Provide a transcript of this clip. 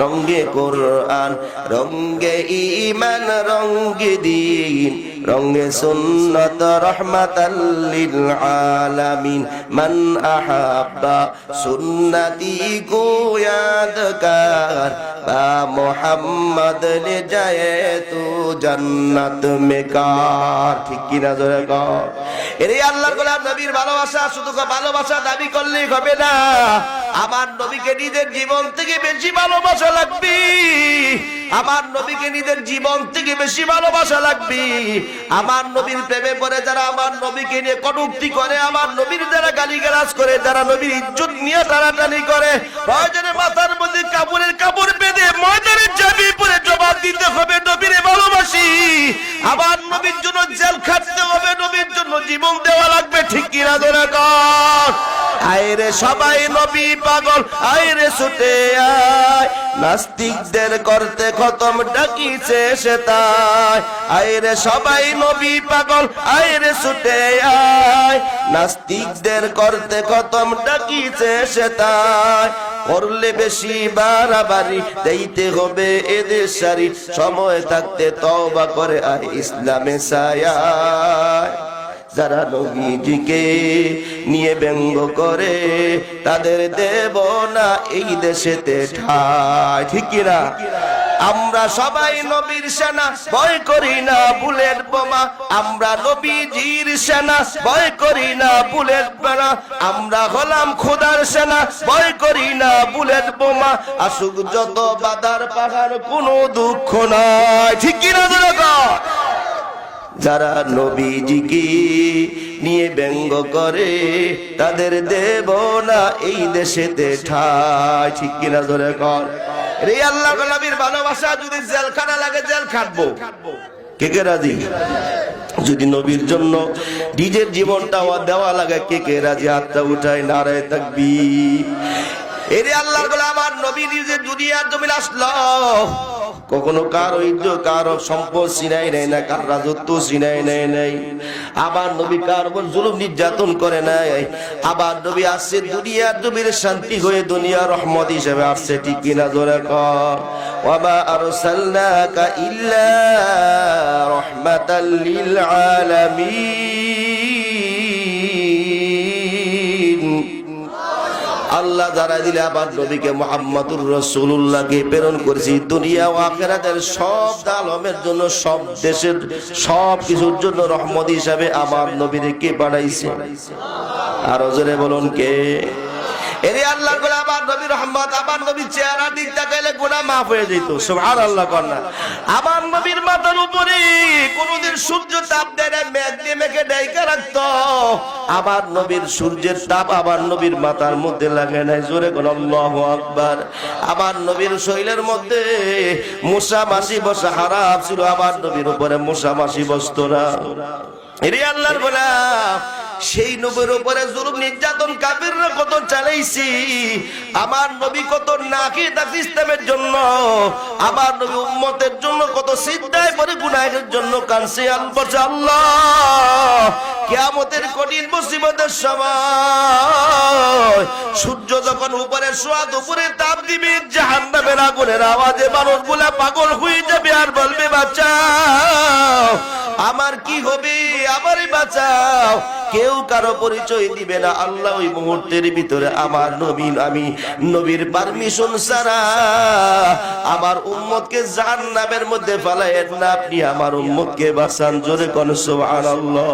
রঙ্গে কোরআন রঙ্গে ইমান রঙ্গে দিন। রঙে সুন্নত রহমতাল্লিল আলামিন মান আহাব্বা সুন্নতি গোয়াদগার। মোহাম্মদ নে যায় তু জান্নাত মেকার। ঠিক কি না জোরে কর এর আল্লাহর গোলাম নবীর ভালোবাসা, শুধু ভালোবাসা দাবি করলেই হবে না। আমার নবীকে নিজের জীবন থেকে বেশি ভালোবাসা লাগবে। আমার নবীকে নিজের জীবন থেকে বেশি ভালোবাসা লাগবে। আমার নবীর প্রেমে পড়ে যারা আমার নবীকে নিয়ে কটুক্তি করে, আমার নবীর যারা গালিগালাজ করে, যারা নবীর ইজ্জত নিয়ে টানাটানি করে প্রয়োজনে মাথার মধ্যে কাপড়ের কাপড় বেঁধে ময়দানের চাবি পরে জবাব দিতে হবে নবীর ভালোবাসি। আমার নবীর জন্য জেল খাটতে হবে, নবীর জন্য জীবন দেওয়া লাগবে, ঠিক কিনা ধরে কর আয়রে সবাই নবী পাগল আয়রে ছুটে আয়। নাস্তিকদের করতে খতম ডাকিছে সে তাই আয়রে সবাই নবী পাগল আয়রে ছুটে আয়। নাস্তিকদের করতে খতম ডাকিছে সে তাই করলে বেশি বাড়াবাড়ি দিতে হবে এদের সারি সময় থাকতে তওবা করে আর ইসলামে সায়ায় যারা নবীজিকে নিয়ে ব্যঙ্গ করে, তাদের দেব না এই দেশেতে ঠাই ঠিক কিনা? আমরা সবাই নবীর সেনা, ভয় করি না বুলেট বোমা। আমরা নবীজির সেনা, ভয় করি না বুলেট বোমা। আমরা হলাম খোদার সেনা, ভয় করি না বুলেট বোমা। আসুক যত বাদার পাহাড়, কোনো দুঃখ নাই। ঠিক কিনা যারা নবীজিকে নিয়ে ব্যঙ্গ করে, তাদের দেব না এই দেশেতে ঠাই ঠিক কিনা ধরে কর? রে আল্লাহ নবীর ভালোবাসা, যদি জেলখানা লাগে জেল খাটবো। কে কে রাজি? যদি নবীর জন্য নিজের জীবনটা দেওয়া লাগে, কে কে রাজি? হাতটা উঠায় নারায় থাকবি এরে আল্লাহ আমার নবী নিজের দুনিয়ার জমিন আসলো। কখনো কার ঐক্য কার সম্পদ চিনাই নেয় না, কার রাজত্ব চিনাই নেয় নাই। আবার নবী কার উপর জুলুম নির্যাতন করে নাই। আবার নবী আসছে দুনিয়ার জমির শান্তি হয়ে দুনিয়া রহমত হিসেবে আসছে, ঠিক কিনা জোরে কর? ওয়ামা আরসালনাকা ইল্লা রাহমাতাল লিল আলামিন। আল্লাহ যারা দিলে আবার নবীকে মোহাম্মদুর রসুল্লাহকে প্রেরণ করেছি। দুনিয়া ও আখেরাদের সব আলমের জন্য, সব দেশের সব কিছুর জন্য রহমত হিসাবে আমার নবীরে কে পাঠাইছে আর জোরে বলুন কে? এরে আল্লাহ করে আবার নবী রহমত আবার নবীর চেহারা দিক তাকাইলে গুনাহ মাফ হয়ে যেত সুবহানাল্লাহ কন্যা আবার নবীর মাথার উপরে কোনদিন সূর্য তাপ দেয় না মেঘ দিয়ে মেঘে ডাইকা রাখতো। আবার নবীর সূর্যের তাপ আবার নবীর মাথার মধ্যে লাগে নাই, জোরে কোন আল্লাহ আকবার। আবার নবীর শৈলের মধ্যে মশা মাসি বসা হারাপ ছিল আবার নবীর উপরে মশা মাসি বসতো না। সেই নবীর উপরে জুলুম, নির্যাতন, কাফিররা কত চালাইছি। আমার নবী কত নাকি দাস ইসলামের জন্য, আমার নবী উম্মতের জন্য কত সিদ্ধায় পরে গুনাহের জন্য কানছে আল্লাহ। কিয়ামতের কঠিন মুসিবতের সময় সূর্য যখন উপরে সোয়াদ উপরে তাপ দিবে, জাহান্নামের আগুনের আওয়াজে মানুষগুলা পাগল হয়ে যাবে আর বলবে, বাঁচাও। আমার কি হবে? আমারই বাঁচাও। কেউ কারও পরিচয় দিবে না। আল্লাহ ওই মুহূর্তের ভিতরে আমার নবীন আমি নবীর পারমিশন ছাড়া আমার উম্মতকে নামের মধ্যে ফালাই না। আপনি আমার উম্মতকে বাঁচান। জোরে কোন, সুবহানাল্লাহ।